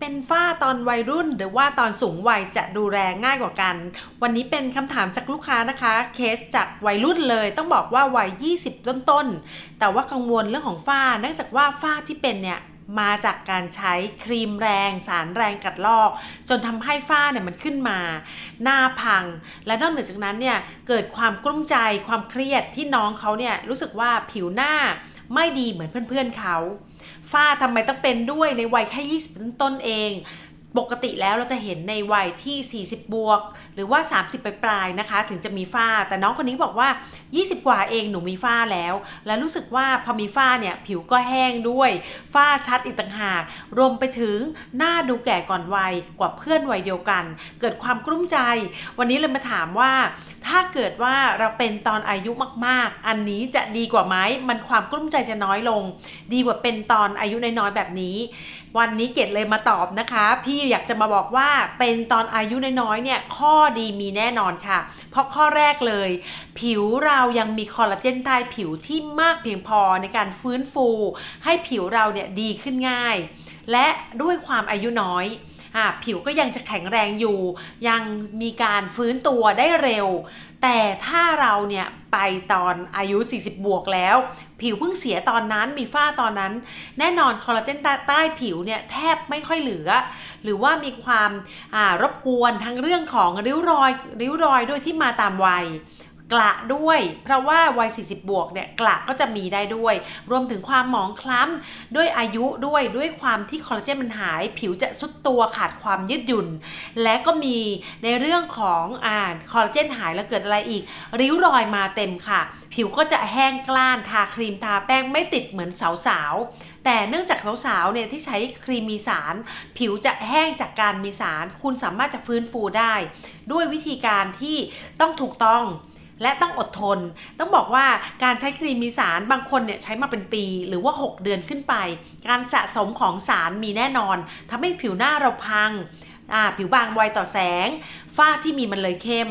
เป็นฝ้าตอนวัยรุ่นหรือว่าตอนสูงวัยจะดูแลง่ายกว่ากัน วันนี้เป็นคำถามจากลูกค้านะคะ เคสจากวัยรุ่นเลยต้องบอกว่าวัย 20 ต้นๆ แต่ว่ากังวลเรื่องของฝ้าเนื่องจากว่าฝ้าที่เป็นเนี่ยมาจากการใช้ครีมแรงสารแรงกัดลอก จนทำให้ฝ้าเนี่ยมันขึ้นมา หน้าพัง และนอกเหนือจากนั้นเนี่ยเกิดความกลุ้มใจความเครียดที่น้องเขาเนี่ยรู้สึกว่าผิวหน้าไม่ดีเหมือนเพื่อนๆเขา ฝ้าทำไมต้องเป็นด้วยในวัยแค่ 20 ต้นๆเอง ปกติแล้วเราจะเห็นในวัยที่ 40 บวก หรือว่า 30 ปลายๆนะคะ ถึงจะมีฝ้า แต่น้องคนนี้บอกว่า 20 กว่าเองหนูมีฝ้าแล้ว และรู้สึกว่าพอมีฝ้าเนี่ย ผิวก็แห้งด้วย ฝ้าชัดอีกต่างหาก รวมไปถึงหน้าดูแก่ก่อนวัยกว่าเพื่อนวัยเดียวกัน เกิดความกลุ้มใจ วันนี้เลยมาถามว่า ถ้าเกิดว่าเราเป็นตอนอายุมากๆ อันนี้จะดีกว่าไหมมันความกลุ้มใจจะน้อยลง ดีกว่าเป็นตอนอายุน้อยๆแบบนี้วันนี้เกดเลยมาตอบนะคะ พี่อยากจะมาบอกว่าเป็นตอนอายุน้อยๆเนี่ยข้อดีมีแน่นอนค่ะ เพราะข้อแรกเลย ผิวเรายังมีคอลลาเจนใต้ผิวที่มากเพียงพอในการฟื้นฟู ให้ผิวเราเนี่ยดีขึ้นง่าย และด้วยความอายุน้อยผิวก็ยังจะแข็งแรงอยู่ ยังมีการฟื้นตัวได้เร็ว แต่ถ้าเราเนี่ยไปตอนอายุ 40 บวกแล้ว ผิวเพิ่งเสียตอนนั้นมีฝ้าตอนนั้น แน่นอนคอลลาเจนใต้ผิวเนี่ยแทบไม่ค่อยเหลือ หรือว่ามีความารบกวนทั้งเรื่องของริ้วรอยริ้วรอยด้วยที่มาตามวัย กระด้วย เพราะว่าวัย 40 บวกเนี่ยกระก็จะมีได้ด้วย รวมถึงความหมองคล้ำด้วยอายุด้วยด้วยความที่คอลลาเจนมันหาย ผิวจะสุดตัวขาดความยืดหยุ่น และก็มีในเรื่องของอ่าคอลลาเจนหายแล้วเกิดอะไรอีก ริ้วรอยมาเต็มค่ะ ผิวก็จะแห้งกล้านทาครีมทาแป้งไม่ติดเหมือนสาวๆแต่เนื่องจากสาวๆเนี่ยที่ใช้ครีมมีสาร ผิวจะแห้งจากการมีสาร คุณสามารถจะฟื้นฟูได้ ด้วยวิธีการที่ต้องถูกต้อง และต้องอดทน ต้องบอกว่าการใช้ครีมมีสารบางคนเนี่ยใช้มาเป็นปีหรือว่า 6 เดือนขึ้นไป การสะสมของสารมีแน่นอนทำให้ผิวหน้าเราพังผิวบางไวต่อแสง ฝ้าที่มีมันเลยเข้ม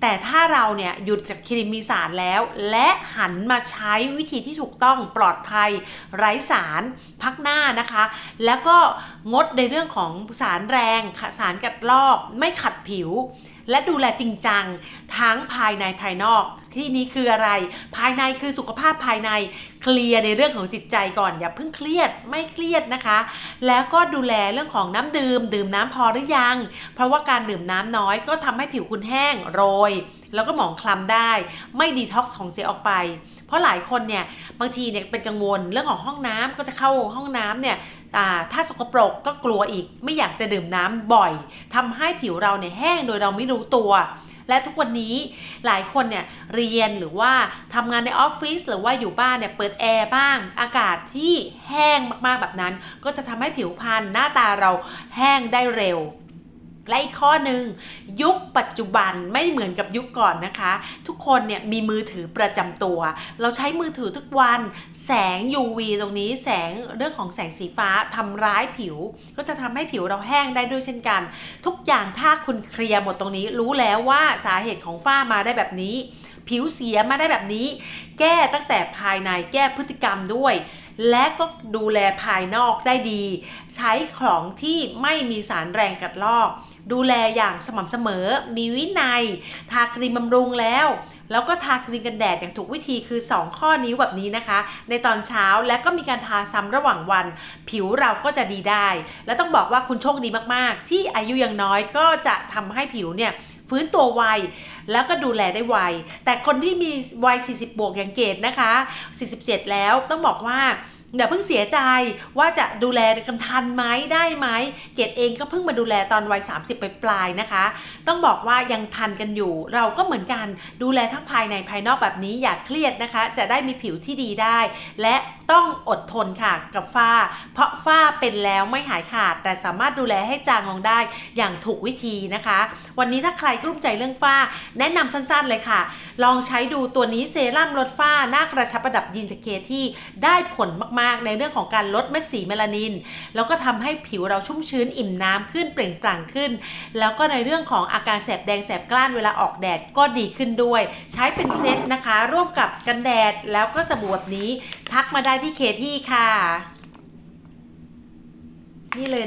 แต่ถ้าเราเนี่ยหยุดจากครีมมีสารแล้ว และหันมาใช้วิธีที่ถูกต้องปลอดภัย ไร้สาร พักหน้านะคะ แล้วก็งดในเรื่องของสารแรงสารกัดลอก ไม่ขัดผิว และดูแลจริงจัง ทั้งภายในภายนอก ที่นี้คืออะไร ภายในคือสุขภาพภายในเคลียร์ในเรื่องของจิตใจก่อนอย่าเพิ่งเครียดไม่เครียดนะคะ แล้วก็ดูแลเรื่องของน้ำดื่ม ดื่มน้ำพอหรือยัง เพราะว่าการดื่มน้ำน้อยก็ทำให้ผิวคุณแห้งโรย แล้วก็หมองคล้ำได้ ไม่ดีท็อกซ์ของเสียออกไป เพราะหลายคนเนี่ยบางทีเนี่ยเป็นกังวลเรื่องของห้องน้ำก็จะเข้าห้องน้ำเนี่ย ถ้าสกปรกก็กลัวอีก ไม่อยากจะดื่มน้ำบ่อยทำให้ผิวเราเนี่ยแห้งโดยเราไม่รู้ตัวและทุกวันนี้หลายคนเนี่ยเรียนหรือว่าทำงานในออฟฟิศหรือว่าอยู่บ้านเนี่ยเปิดแอร์บ้าง อากาศที่แห้งมากๆแบบนั้น ก็จะทำให้ผิวพรรณหน้าตาเราแห้งได้เร็ว และอีกข้อหนึ่งยุคปัจจุบันไม่เหมือนกับยุคก่อนนะคะ ทุกคนเนี่ยมีมือถือประจำตัว เราใช้มือถือทุกวัน แสง UV ตรงนี้แสงเรื่องของแสงสีฟ้าทำร้ายผิว ก็จะทำให้ผิวเราแห้งได้ด้วยเช่นกัน ทุกอย่างถ้าคุณเคลียร์หมดตรงนี้รู้แล้วว่าสาเหตุของฝ้ามาได้แบบนี้ ผิวเสียมาได้แบบนี้ แก้ตั้งแต่ภายในแก้พฤติกรรมด้วย และก็ดูแลภายนอกได้ดี ใช้ของที่ไม่มีสารแรงกัดลอก ดูแลอย่างสม่ำเสมอ มีวินัย ทาครีมบำรุงแล้ว แล้วก็ทาครีมกันแดดอย่างถูกวิธีคือ 2 ข้อนิ้แบบนี้นะคะ ในตอนเช้าและก็มีการทาซ้ำระหว่างวัน ผิวเราก็จะดีได้ และต้องบอกว่าคุณโชคดีมากๆ ที่อายุยังน้อยก็จะทำให้ผิวเนี่ย ฟื้นตัวไวแล้วก็ดูแลได้ไว แต่คนที่มีวัย 40 บวกอย่างเกตนะคะ 47 แล้วต้องบอกว่า อย่าเพิ่งเสียใจว่าจะดูแลกันทันไหมได้ไหมเกดเองก็เพิ่งมาดูแลตอนวัย 30 ไปปลายนะคะ ต้องบอกว่ายังทันกันอยู่ เราก็เหมือนกันดูแลทั้งภายในภายนอกแบบนี้อย่าเครียดนะคะ จะได้มีผิวที่ดีได้ และต้องอดทนค่ะกับฝ้า เพราะฝ้าเป็นแล้วไม่หายขาด แต่สามารถดูแลให้จางลงได้อย่างถูกวิธีนะคะ วันนี้ถ้าใครกลุ้มใจเรื่องฝ้า แนะนำสั้นๆเลยค่ะ ลองใช้ดูตัวนี้เซรั่มลดฝ้าหน้ากระชับประดับยีนจากเคที่ได้ผลมากๆ ในเรื่องของการลดเม็ดสีเมลานิน แล้วก็ทำให้ผิวเราชุ่มชื้นอิ่มน้ำขึ้นเปล่งปลั่งขึ้น แล้วก็ในเรื่องของอาการแสบแดงแสบกล้านเวลาออกแดดก็ดีขึ้นด้วย ใช้เป็นเซตนะคะ ร่วมกับกันแดดแล้วก็สบู่แบบนี้ ทักมาได้ที่เคที่ค่ะ นี่เลย